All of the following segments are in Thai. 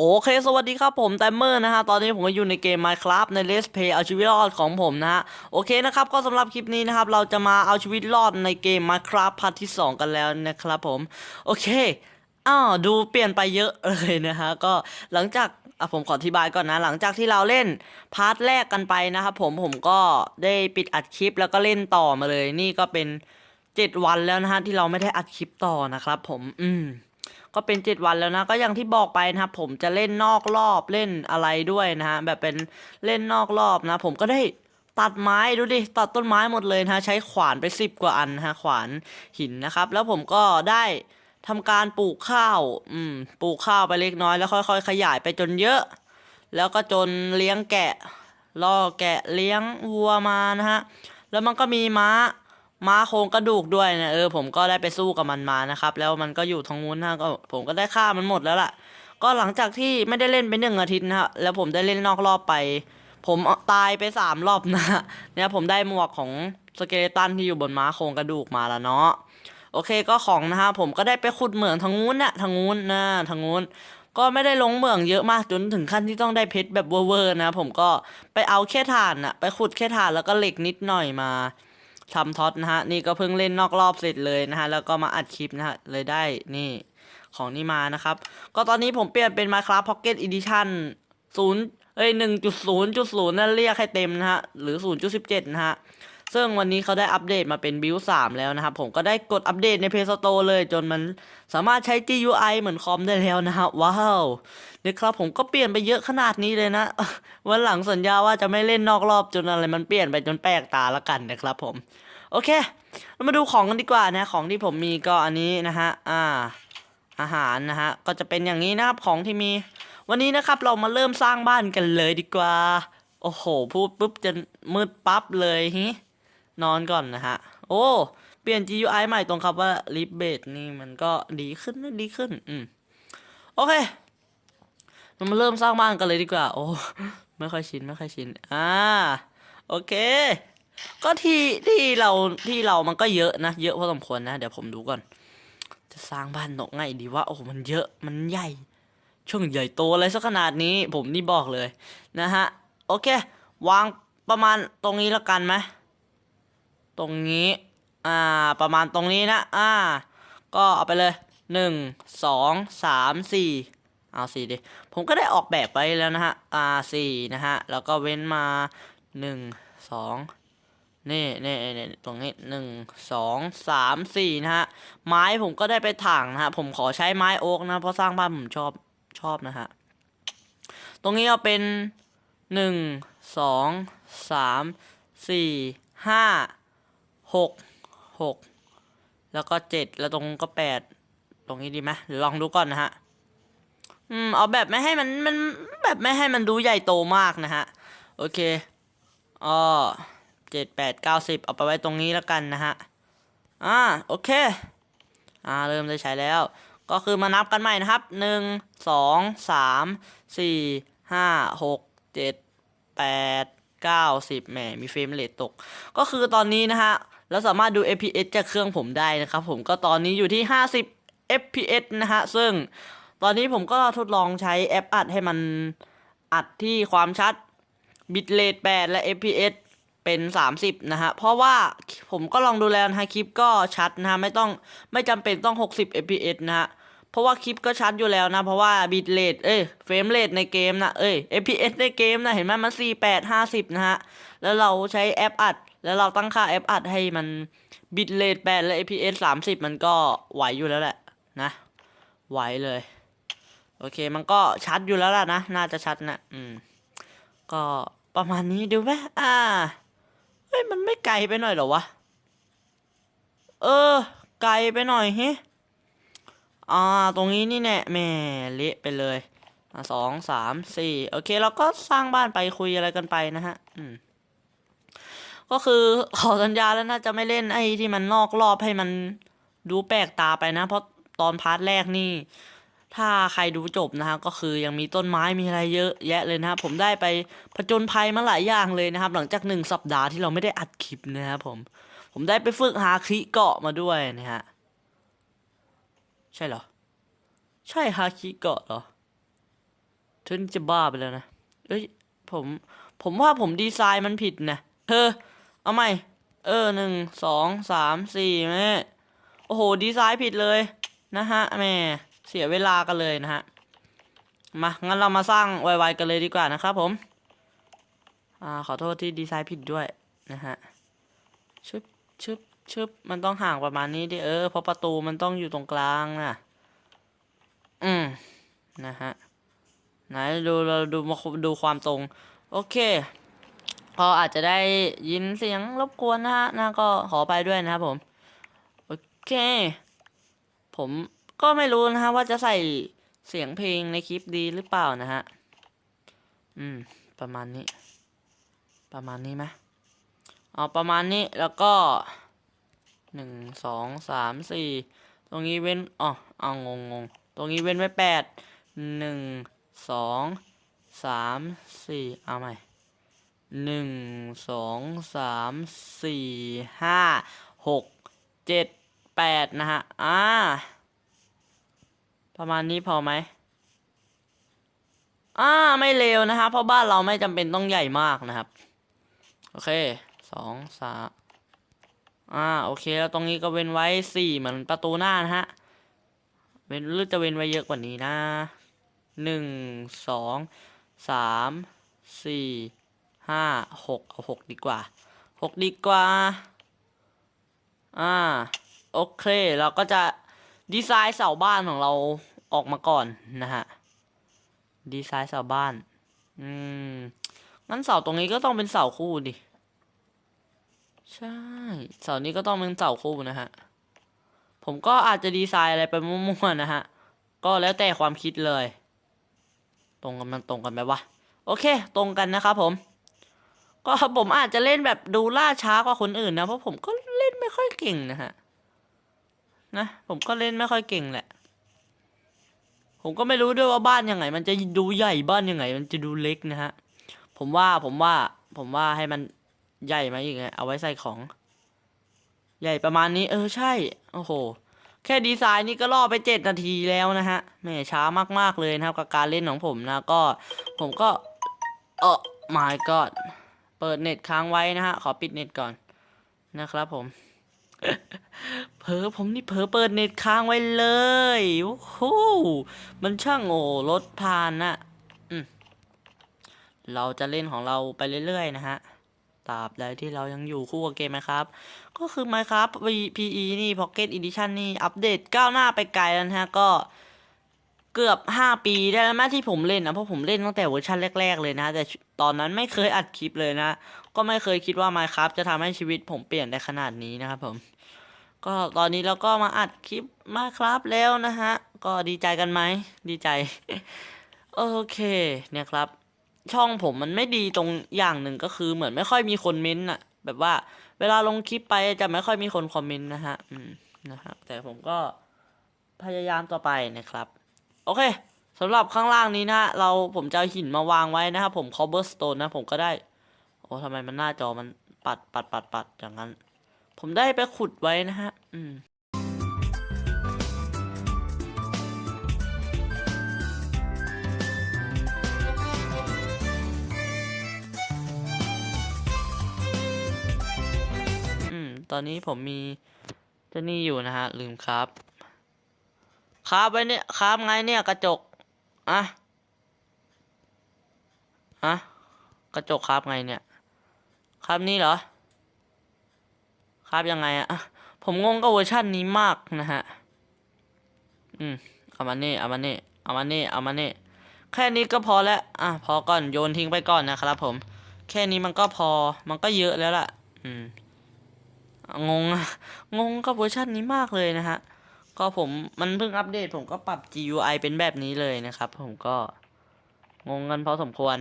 โอเคสวัสดีครับผมแตมเมอร์นะฮะตอนนี้ผมก็อยู่ในเกม Minecraft ใน Let's Play เอาชีวิตรอดของผมนะฮะโอเคนะครับก็สำหรับคลิปนี้นะครับเราจะมาเอาชีวิตรอดในเกม Minecraft พาร์ทที่ 2 กันแล้วนะครับผมโอเคอ้าวดูเปลี่ยนไปเยอะเลยนะฮะก็หลังจากอะผมขออธิบายก่อนนะ หลังจากที่เราเล่นพาร์ทแรกกันไปนะครับผมผมก็ได้ปิดอัดคลิปแล้วก็เล่นต่อมาเลย นี่ก็เป็น 7 วันแล้วนะฮะที่เราไม่ได้อัดคลิปต่อนะครับผมอืม ก็เป็น 7 วันแล้วนะ ก็อย่างที่บอกไปนะครับ ผมจะเล่นนอกรอบเล่นอะไรด้วยนะฮะแบบเป็นเล่นนอกรอบนะ ผมก็ได้ตัดไม้ดูดิตัดต้นไม้หมดเลยนะฮะใช้ขวานไป 10 กว่าอันฮะขวานหินนะครับ แล้วผมก็ได้ทำการปลูกข้าว อืม ปลูกข้าวไปเล็กน้อยแล้วค่อยๆ ขยายไปจนเยอะ แล้วก็จนเลี้ยงแกะล่อแกะเลี้ยงวัวมานะฮะ แล้วมันก็มีม้า ม้าโครงกระดูกด้วยนะเออผมก็ได้ไปสู้กับมันมานะครับ แล้วมันก็อยู่ทางนู้นนะก็ผมก็ได้ฆ่ามันหมดแล้วล่ะ ก็หลังจากที่ไม่ได้เล่นไปหนึ่งอาทิตย์นะฮะแล้วผมได้เล่นนอกรอบไป ผมตายไปสามรอบนะเนี่ยผมได้หมวกของสเกเลตันที่อยู่บนม้าโครงกระดูกมาแล้วเนาะโอเคก็ของนะฮะผมก็ได้ไปขุดเหมืองทางนู้นนะทางนู้นนะทางนู้นก็ไม่ได้ลงเหมืองเยอะมากจนถึงขั้นที่ต้องได้เพชรแบบเวอร์ๆนะ ผมก็ไปเอาแค่ถ่านอะไปขุดแค่ถ่านแล้วก็เหล็กนิดหน่อยมา ทำท็อตนะฮะนี่ก็เพิ่งเล่นนอกรอบเสร็จเลยนะฮะแล้วก็มาอัดคลิปนะฮะเลยได้นี่ของนี่มานะครับ ก็ตอนนี้ผมเปลี่ยนเป็น Minecraft Pocket Edition 0เอ้ย1.0.0นั่นเรียกให้เต็มนะฮะหรือ 0.17 นะฮะ ซึ่งวันนี้เขาได้อัปเดตมาเป็นบิลสามแล้วนะครับ ผมก็ได้กดอัปเดตใน Play Store เลยจนมันสามารถใช้ GUI เหมือนคอมได้แล้วนะฮะว้าวนี่ครับผมก็เปลี่ยนไปเยอะขนาดนี้เลยนะ วันหลังสัญญาว่าจะไม่เล่นนอกรอบจนอะไรมันเปลี่ยนไปจนแปลกตาละกันนะครับผม โอเค เรามาดูของกันดีกว่านะของที่ผมมีก็อันนี้นะฮะอ่าอาหารนะฮะก็จะเป็นอย่างนี้นะครับของที่มี วันนี้นะครับเรามาเริ่มสร้างบ้านกันเลยดีกว่า โอ้โหพูดปุ๊บจะมืดปั๊บเลยฮิ นอนก่อนนะฮะ โอ้ เปลี่ยน GUI ใหม่ตรงคำว่า l i b a t นี่มันก็ดีขึ้นนะดีขึ้น อืม โอเคเรามาเริ่มสร้างบ้านกันเลยดีกว่า โอ้ ไม่ค่อยชิน ไม่ค่อยชิน อ่า โอเค ก็ที่ที่เราที่เรามันก็เยอะนะ เยอะพอสมควรนะ เดี๋ยวผมดูก่อน จะสร้างบ้านตรงไงดีวะ โอ้ มันเยอะ มันใหญ่ ช่วงใหญ่โตอะไรสักขนาดนี้ ผมนี่บอกเลย นะฮะ โอเค วางประมาณตรงนี้แล้วกันไหม ตรงนี้ อ่า ประมาณตรงนี้นะ อ่า ก็เอาไปเลยหนึ่งสองสามสี่เอาสี่ดิ ผมก็ได้ออกแบบไปแล้วนะฮะ อ่าสี่นะฮะ แล้วก็เว้นมาหนึ่งสองนี่นี่นี่ตรงนี้หนึ่งสองสามสี่นะฮะ ไม้ผมก็ได้ไปถางนะฮะ ผมขอใช้ไม้โอ๊กนะ เพราะสร้างบ้านผมชอบชอบนะฮะ ตรงนี้เอาเป็นหนึ่งสองสามสี่ห้า หกหกแล้วก็เจ็ดแล้วตรงก็แปดตรงนี้ดีไหมเดี๋ยวลองดูก่อนนะฮะ อืม เอาแบบไม่ให้มันมันแบบไม่ให้มันดูใหญ่โตมากนะฮะ โอเคอ๋อเจ็ดแปดเก้าสิบเอาไปไว้ตรงนี้แล้วกันนะฮะ อ่า โอเค อ่า เริ่มได้ใช้แล้ว ก็คือมานับกันใหม่นะครับหนึ่งสองสามสี่ห้าหกเจ็ดแปดเก้าสิบแหมมีเฟรมเรทตก ก็คือตอนนี้นะฮะ เราสามารถดู FPS จากเครื่องผมได้นะครับผมก็ตอนนี้อยู่ที่ 50 FPS นะฮะซึ่งตอนนี้ผมก็ทดลองใช้แอปอัดให้มันอัดที่ความชัดบิตเรท8และ FPS เป็น 30 นะฮะ เพราะว่าผมก็ลองดูแล้วนะฮะคลิปก็ชัดนะฮะ ไม่ต้องไม่จำเป็นต้อง 60 fps นะฮะ เพราะว่าคลิปก็ชัดอยู่แล้วนะ เพราะว่าบิตเรทเอ้ยเฟรมเรทในเกมนะ เอ้ย fps ในเกมนะ เห็นไหมมัน 48 50 นะฮะ แล้วเราใช้แอปอัด แล้วเราตั้งค่าแอปอัดให้มันบิตเรท8และ fps 30 มันก็ไหวอยู่แล้วแหละนะ ไหวเลย โอเคมันก็ชัดอยู่แล้วล่ะนะ น่าจะชัดนะอืม ก็ประมาณนี้ดูไหมอ่าเฮ้ยมันไม่ไกลไปหน่อยหรอวะ เออ ไกลไปหน่อยเฮ้อ่า ตรงนี้นี่แน่แหม่เละไปเลยสองสามสี่โอเคเราก็สร้างบ้านไปคุยอะไรกันไปนะฮะ อืม ก็คือขอสัญญาแล้วนะจะไม่เล่นไอ้ที่มันนอกรอบให้มันดูแปลกตาไปนะ เพราะตอนพาร์ทแรกนี่ ถ้าใครดูจบนะฮะก็คือยังมีต้นไม้มีอะไรเยอะแยะเลยนะครับผมได้ไปผจญภัยมาหลายอย่างเลยนะครับ หลังจากหนึ่งสัปดาห์ที่เราไม่ได้อัดคลิปนะครับผม ผมได้ไปฝึกหาคิเกาะมาด้วยนะฮะใช่เหรอ ใช่ฮาคิเกาะเหรอฉันจะบ้าไปแล้วนะเอ้ยผมผมว่าผมดีไซน์มันผิดนะเธอ เอาใหม่ เออหนึ่งสองสามสี่แม่โอ้โห ดีไซน์ผิดเลยนะฮะแม่เสียเวลากันเลยนะฮะ มา งั้นเรามาสร้างไวๆกันเลยดีกว่านะครับผม อ่า ขอโทษที่ดีไซน์ผิดด้วยนะฮะ ชึบชึบชึบมันต้องห่างประมาณนี้ดิเออ เพราะประตูมันต้องอยู่ตรงกลางนะอืม นะฮะ ไหนดูเราดูมาดูความตรง โอเค พออาจจะได้ยินเสียงรบกวนนะฮะนะก็ขอไปด้วยนะครับผม โอเค ผมก็ไม่รู้นะฮะว่าจะใส่เสียงเพลงในคลิปดีหรือเปล่านะฮะ อืม ประมาณนี้ ประมาณนี้ไหมเอาประมาณนี้แล้วก็หนึ่งสองสามสี่ตรงนี้เว้นอ๋อเอางงงงตรงนี้เว้นไว้แปดหนึ่งสองสามสี่เอาใหม่ หนึ่งสองสามสี่ห้าหกเจ็ดแปดนะฮะ อ่า ประมาณนี้พอไหมอ่า ไม่เลวนะฮะเพราะบ้านเราไม่จำเป็นต้องใหญ่มากนะครับ โอเคสองสามอ่า โอเค แล้วตรงนี้ก็เว้นไว้สี่เหมือนประตูหน้านะฮะ เว้นหรือจะเว้นไว้เยอะกว่านี้นะหนึ่งสองสามสี่ ห้าหกเอาหกดีกว่าหกดีกว่า อ่า โอเค เราก็จะดีไซน์เสาบ้านของเราออกมาก่อนนะฮะ ดีไซน์เสาบ้าน อืม งั้นเสาตรงนี้ก็ต้องเป็นเสาคู่ดิ ใช่ เสานี้ก็ต้องเป็นเสาคู่นะฮะ ผมก็อาจจะดีไซน์อะไรไปมั่วๆนะฮะ ก็แล้วแต่ความคิดเลย ตรงกันมันตรงกันไหมวะ โอเค ตรงกันนะครับผม ก็ผมอาจจะเล่นแบบดูล่าช้ากว่าคนอื่นนะ เพราะผมก็เล่นไม่ค่อยเก่งนะฮะ นะ ผมก็เล่นไม่ค่อยเก่งแหละ ผมก็ไม่รู้ด้วยว่าบ้านยังไง มันจะดูใหญ่บ้านยังไง มันจะดูเล็กนะฮะ ผมว่าผมว่า ผมว่าให้มันใหญ่มาอีกไงเอาไว้ใส่ของ ใหญ่ประมาณนี้ เออใช่ โอ้โห แค่ดีไซน์นี่ก็ล่อไปเจ็ดนาทีแล้วนะฮะแม่ช้ามากๆเลยนะครับกับการเล่นของผมนะ ก็ ผมก็ เออ my god เปิดเน็ตค้างไว้นะฮะ ขอปิดเน็ตก่อนนะครับผม เผลอผมนี่เผลอเปิดเน็ตค้างไว้เลย โอ้โห มันช่างโอ้รถผ่านนะอืมเราจะเล่นของเราไปเรื่อยๆนะฮะตราบใดที่เรายังอยู่คู่กับเกมไหมครับ ก็คือ Minecraft VPE นี่ Pocket Edition นี่ อัปเดตก้าวหน้าไปไกลแล้วนะฮะ ก็ เกือบ 5 ปีได้แล้วแม้ที่ผมเล่นนะเพราะผมเล่นตั้งแต่เวอร์ชันแรก ๆ เลยนะ แต่ตอนนั้นไม่เคยอัดคลิปเลยนะ ก็ไม่เคยคิดว่า Minecraft จะทำให้ชีวิตผมเปลี่ยนได้ขนาดนี้นะครับผม ก็ตอนนี้เราก็มาอัดคลิป Minecraft แล้วนะฮะ ก็ดีใจกันไหมดีใจ โอเคเนี่ยครับ ช่องผมมันไม่ดีตรงอย่างหนึ่งก็คือเหมือนไม่ค่อยมีคนเม้นต์อะแบบว่า เวลาลงคลิปไปจะไม่ค่อยมีคนคอมเมนต์นะฮะอืมนะฮะแต่ผมก็พยายามต่อไปนะครับ โอเคสำหรับข้างล่างนี้นะฮะเราผมจะหินมาวางไว้นะครับผม cobblestone นะผมก็ได้ โอ้ทำไมมันหน้าจอมันปัดปัดปัดปัดอย่างนั้น ผมได้ไปขุดไว้นะฮะ อืมอืมตอนนี้ผมมีเจ้านี่อยู่นะฮะ ลืมครับ ครับไว้เนี่ยครับไงเนี่ยกระจกอะอะกระจกครับไงเนี่ยครับนี่เหรอครับยังไงอะผมงงกับเวอร์ชันนี้มากนะฮะอืมเอามานี่เอามานี่เอามานี่เอามานี่แค่นี้ก็พอแล้วอะพอก่อนโยนทิ้งไปก่อนนะครับผม แค่นี้มันก็พอมันก็เยอะแล้วล่ะ อืมงงงงกับเวอร์ชันนี้มากเลยนะฮะ ก็ผมมันเพิ่งอัปเดต ผมก็ปรับ GUI เป็นแบบนี้เลยนะครับ ผมก็งงกันพอสมควร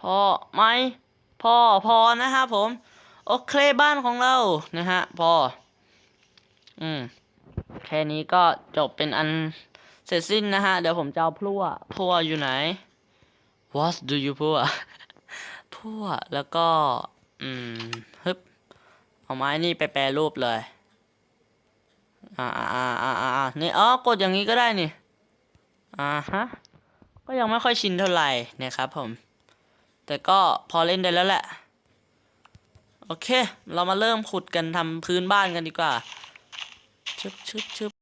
พอไหมพอพอนะครับผม โอเคบ้านของเรานะฮะพอ อืม แค่นี้ก็จบเป็นอันเสร็จสิ้นนะฮะ เดี๋ยวผมจะเอาพลั่วพลั่วอยู่ไหน What do you พลั่วพลั่วแล้วก็ อืมฮึบเอาไม้นี่ไปแปรรูปเลย อ่าอ่าอ่าอ่าอ่านี่อ๋อกดอย่างนี้ก็ได้นี่ อ่าฮะ ก็ยังไม่ค่อยชินเท่าไหร่นะครับผม แต่ก็พอเล่นได้แล้วแหละ โอเค เรามาเริ่มขุดกันทำพื้นบ้านกันดีกว่า ชึบชึบชึบ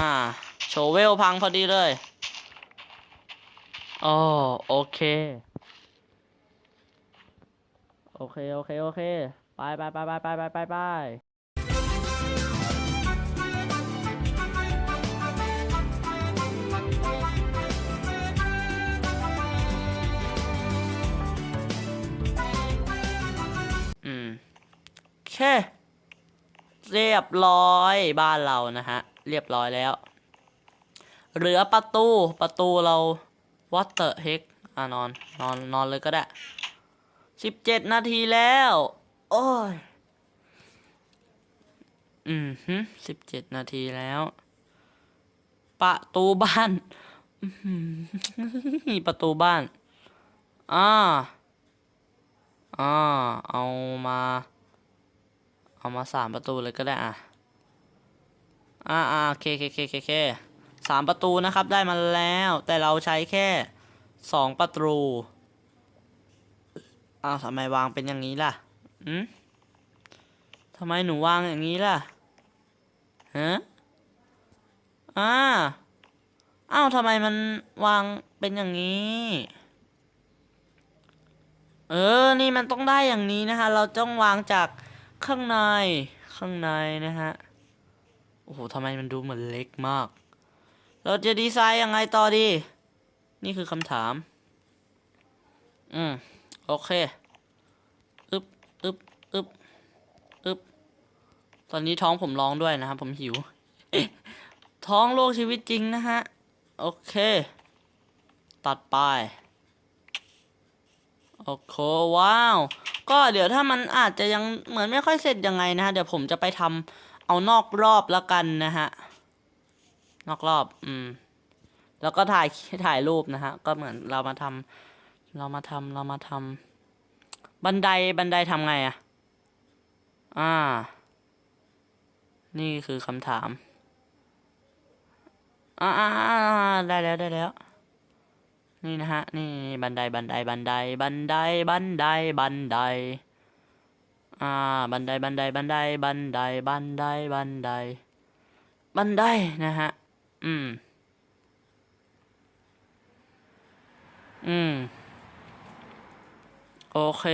อ่าโชว์เวลพังพอดีเลยอ๋อโอเค โอเค โอเค โอเค ไปไปไปไปไปไปไป ค เรียบร้อยบ้านเรานะฮะ เรียบร้อยแล้ว เหลือประตูประตูเรา what the heck อะนอนนอนนอนเลยก็ได้สิบเจ็ดนาทีแล้ว โอ้ย อืมฮึสิบเจ็ดนาทีแล้ว ประตูบ้านประตูบ้าน อ่า อ่า เอามา เอามาสามประตูเลยก็ได้อะอ่าอ่าโอเคโอเคโอเคโอเคสามประตูนะครับได้มาแล้วแต่เราใช้แค่สองประตูอ้าวทำไมวางเป็นอย่างนี้ล่ะอืมทำไมหนูวางอย่างนี้ล่ะฮะอ่าอ้าวทำไมมันวางเป็นอย่างนี้ เออ นี่มันต้องได้อย่างนี้นะฮะเราต้องวางจาก ข้างในข้างในนะฮะ โอ้โหทำไมมันดูเหมือนเล็กมาก เราจะดีไซน์ยังไงต่อดี นี่คือคำถาม อืม โอเคอึบอึบอึบอึบตอนนี้ท้องผมร้องด้วยนะครับ ผมหิว ท้องโลกชีวิตจริงนะฮะ โอเค ตัดไป โอเคว้าว ก็เดี๋ยวถ้ามันอาจจะยังเหมือนไม่ค่อยเสร็จยังไงนะฮะ เดี๋ยวผมจะไปทำเอานอกรอบแล้วกันนะฮะ นอกรอบ อืม แล้วก็ถ่ายถ่ายรูปนะฮะ ก็เหมือนเรามาทำเรามาทำเรามาทำบันไดบันไดทำไงอะอ่า นี่คือคำถาม อ่าอ่าอ่าอ่าได้แล้วได้แล้ว นี่นะฮะ นี่บันไดบันไดบันไดบันไดบันไดบันไดอ่าบันไดบันไดบันไดบันไดบันไดบันไดบันไดนะฮะ อืม อืม โอเค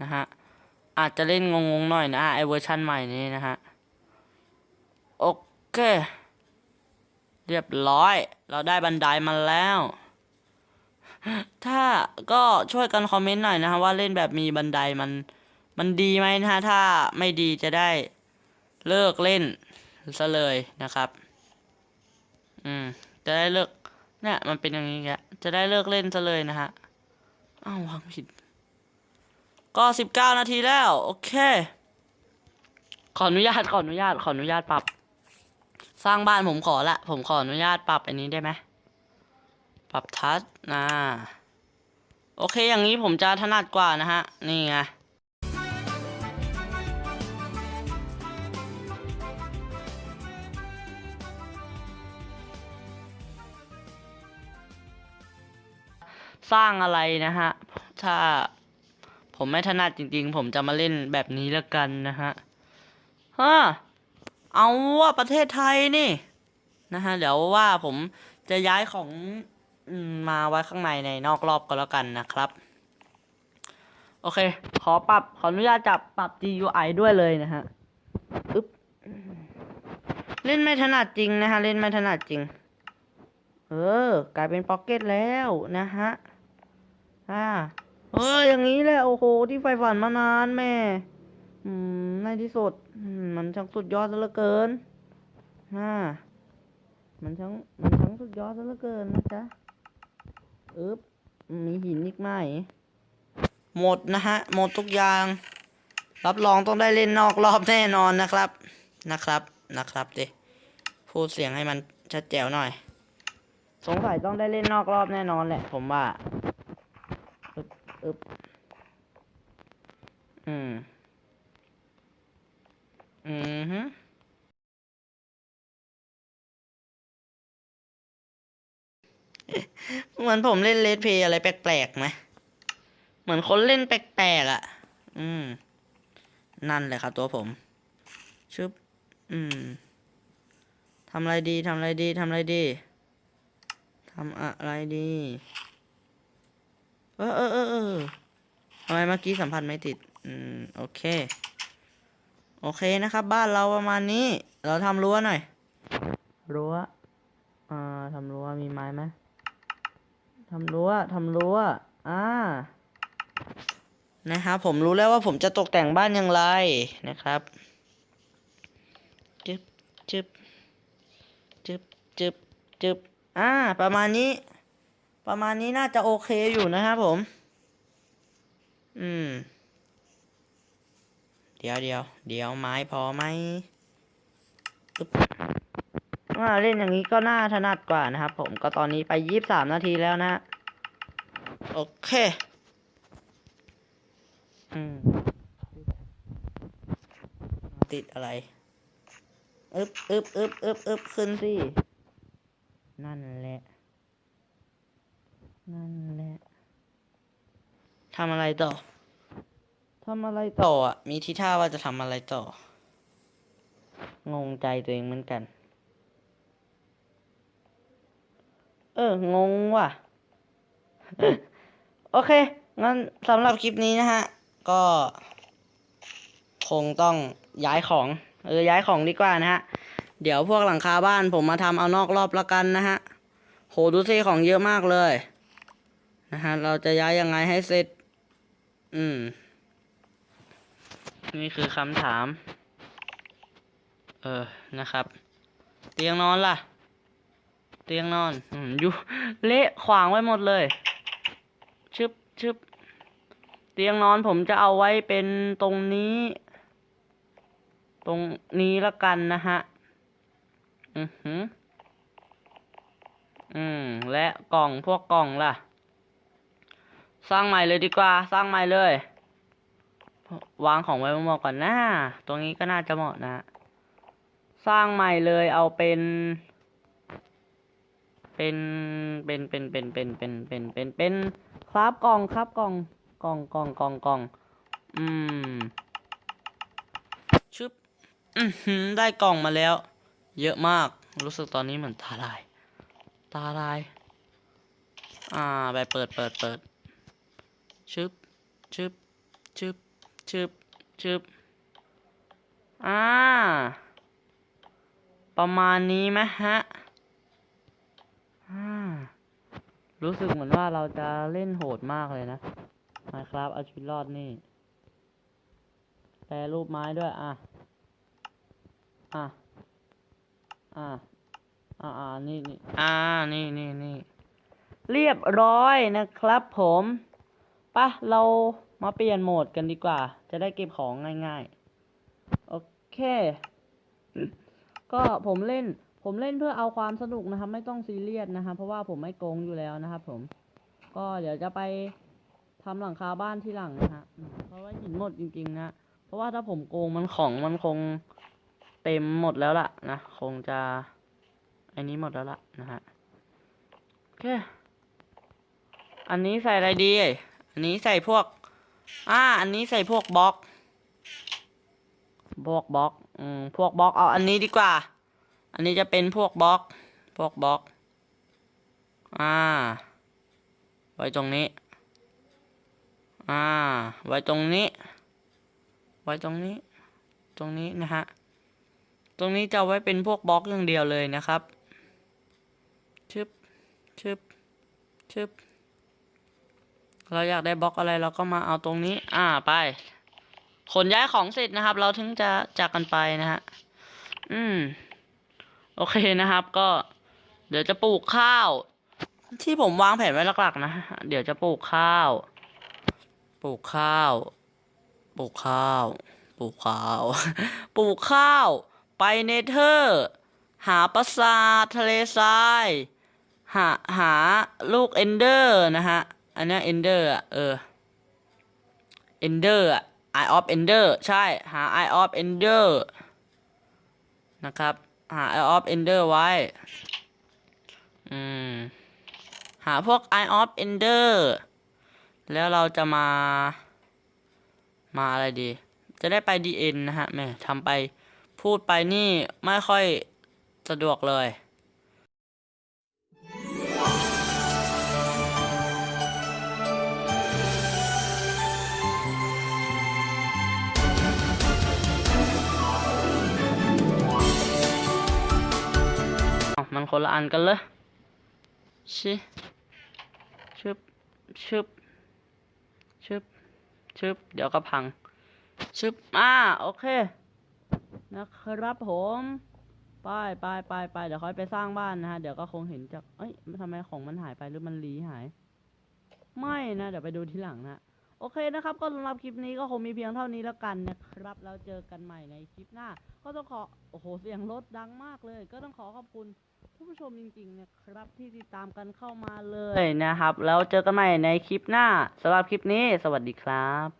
นะฮะ อาจจะเล่นงงๆหน่อยนะไอเวอร์ชันใหม่นี้นะฮะ โอเค เรียบร้อย เราได้บันไดมาแล้ว ถ้าก็ช่วยกันคอมเมนต์หน่อยนะฮะว่าเล่นแบบมีบันไดมันมันดีไหมนะฮะถ้าไม่ดีจะได้เลิกเล่นซะเลยนะครับ อืม จะได้เลิกเนี่ยมันเป็นอย่างนี้แกะจะได้เลิกเล่นซะเลยนะฮะอ้าววางผิด ก็สิบเก้านาทีแล้ว โอเค ขออนุญาตขออนุญาตขออนุญาตปรับ สร้างบ้านผมขอละ ผมขออนุญาตปรับอันนี้ได้ไหม ปรับทัชนะโอเคอย่างนี้ผมจะถนัดกว่านะฮะ นี่ไงสร้างอะไรนะฮะ ถ้าผมไม่ถนัดจริงๆ ผมจะมาเล่นแบบนี้แล้วกันนะฮะฮะเอาว่าประเทศไทยนี่ นะฮะ เดี๋ยวว่าผมจะย้ายของ มาไว้ข้างในในนอกรอบก็แล้วกันนะครับ โอเค ขอปรับ ขออนุญาตจับปรับ GUI ด้วยเลยนะฮะอึ๊บเล่นไม่ถนัดจริงนะฮะ เล่นไม่ถนัดจริง เออ กลายเป็นพ็อกเก็ตแล้วนะฮะ อ่า เออ อย่างนี้แหละ โอ้โห ที่ไฟฝันมานานแม่ อืม ในที่สุดอืมมันช่างสุดยอดซะเหลือเกินอ่ามันช่างมันช่างสุดยอดซะเหลือเกินนะจ๊ะ อึ๊บมีหินอีกไหมหมดนะฮะ หมดทุกอย่าง รับรองต้องได้เล่นนอกรอบแน่นอนนะครับ นะครับนะครับดิพูดเสียงให้มันชัดแจ๋วหน่อย สงสัยต้องได้เล่นนอกรอบแน่นอนแหละ ผมว่าอึบอึบอืมอืมฮึ เหมือนผมเล่นเลดเพย์อะไรแปลกๆไหมเหมือนคนเล่นแปลกๆอะ อืม นั่นแหละครับตัวผม ชึบ อืมทำอะไรดีทำอะไรดีทำอะไรดีทำอะไรดี เออเออเออเออทำไมเมื่อกี้สัมผัสไม่ติด อืม โอเค โอเคนะครับ บ้านเราประมาณนี้ เราทำรั้วหน่อย รั้ว อ่าทำรั้วมีไม้ไหม ทำรั้วทำรั้วอ่านะครับผมรู้แล้วว่าผมจะตกแต่งบ้านอย่างไรนะครับจึ๊บจึ๊บจึ๊บจึ๊บจึ๊บอ่า ประมาณนี้ ประมาณนี้น่าจะโอเคอยู่นะครับผม อืม เดี๋ยวเดี๋ยวเดี๋ยวไม้พอไหมอึ๊บ เล่นอย่างนี้ก็น่าถนัดกว่านะครับ ผมก็ตอนนี้ไปยี่สิบสามนาทีแล้วนะ โอเค อืม ติดอะไรอึบอึบอึบอึบอึบขึ้นสิ นั่นแหละ นั่นแหละทำอะไรต่อทำอะไรต่ออะ มีทีท่าว่าจะทำอะไรต่อ งงใจตัวเองเหมือนกัน เอองงว่ะ โอเค งั้นสำหรับคลิปนี้นะฮะ ก็ คงต้องย้ายของ เออ ย้ายของดีกว่านะฮะ เดี๋ยวพวกหลังคาบ้านผมมาทำเอานอกรอบละกันนะฮะ โหดูสิของเยอะมากเลย นะฮะ เราจะย้ายยังไงให้เสร็จ อืม นี่คือคำถาม เออ นะครับ เตียงนอนล่ะ ตียงนอนอืมอยู่เละขวางไว้หมดเลย ชึบชึบเตียงนอนผมจะเอาไว้เป็นตรงนี้ ตรงนี้ละกันนะฮะ อือหืออืม และกล่องพวกกล่องล่ะ สร้างใหม่เลยดีกว่า สร้างใหม่เลย วางของไว้เหมาะก่อนนะตรงนี้ก็น่าจะเหมาะนะ สร้างใหม่เลยเอาเป็น เป็นเป็นเป็นเป็นเป็นเป็นเป็นเป็นเป็นครับกล่องครับกล่องกล่องกล่องกล่องกล่องอืมชึบอือหือได้กล่องมาแล้ว เยอะมาก รู้สึกตอนนี้เหมือนตาลาย ตาลาย อ่าไปเปิดเปิดเปิดชึบชึบชึบชึบชึบอ่า ประมาณนี้ไหมฮะ อ่า รู้สึกเหมือนว่าเราจะเล่นโหดมากเลยนะมาครับเอาชีวิตรอดนี่ แปรรูปไม้ด้วย อะ อะ อะ อ่าอ่านี่นี่อ่า นี่นี่นี่ เรียบร้อยนะครับผมปะเรามาเปลี่ยนโหมดกันดีกว่า จะได้เก็บของง่ายๆ โอเค ก็ผมเล่น ผมเล่นเพื่อเอาความสนุกนะครับ ไม่ต้องซีเรียสนะครับ เพราะว่าผมไม่โกงอยู่แล้วนะครับ ผม ก็เดี๋ยวจะไปทำหลังคาบ้านที่หลังนะฮะเพราะว่าหินหมดจริง ๆ นะ เพราะว่าถ้าผมโกงมันของมันคงเต็มหมดแล้วล่ะนะคงจะอ้นี้หมดแล้วล่ะนะฮะโอเคอันนี้ใส่อะไรดี อันนี้ใส่พวก อ่า อันนี้ใส่พวกบล็อกพวกบล็อก อืม พวกบล็อกเอาอันนี้ดีกว่า อันนี้จะเป็นพวกบล็อก พวกบล็อก อ่า ไว้ตรงนี้ อ่า ไว้ตรงนี้ ไว้ตรงนี้ ตรงนี้นะฮะ ตรงนี้จะไว้เป็นพวกบล็อกอย่างเดียวเลยนะครับ ชึบ ชึบ ชึบ เราอยากได้บล็อกอะไรเราก็มาเอาตรงนี้ อ่า ไป ขนย้ายของเสร็จนะครับ เราถึงจะจากกันไปนะฮะ อืม โอเคนะครับ ก็ เดี๋ยวจะปลูกข้าว ที่ผมวางแผนไว้หลักๆนะเดี๋ยวจะปลูกข้าว ปลูกข้าว ปลูกข้าว ปลูกข้าว ปลูกข้าว ไปเนเธอร์ หาปราสาททะเลทรายหาหาลูกเอนเดอร์นะฮะ อันนี้เอนเดอร์อะเออเอนเดอร์อะ Eye of Ender ใช่ หา Eye of Ender นะครับ หา Eye of Ender ไว้ อืม หาพวก Eye of Ender แล้วเราจะมา มาอะไรดี จะได้ไป DN นะฮะแม่ทำไปพูดไปนี่ไม่ค่อยสะดวกเลย มันคนละอันกันเลยชิชึบชึบชึบชึบเดี๋ยวก็พังชึบอ่าโอเค นะครับผมไปไปไปไปเดี๋ยวค่อยไปสร้างบ้านนะฮะ เดี๋ยวก็คงเห็นจากเอ้ยทำไมของมันหายไปหรือมันรีหาย ไม่นะ เดี๋ยวไปดูทีหลังนะ โอเคนะครับ ก็สำหรับคลิปนี้ก็คงมีเพียงเท่านี้แล้วกันนะครับ แล้วเจอกันใหม่ในคลิปหน้า ก็ต้องขอ โอ้โห เสียงรถดังมากเลย ก็ต้องขอขอบคุณ ผู้ชมจริงๆนะครับที่ติดตามกันเข้ามาเลยนะครับ แล้วเจอกันใหม่ในคลิปหน้าสำหรับคลิปนี้ สวัสดีครับ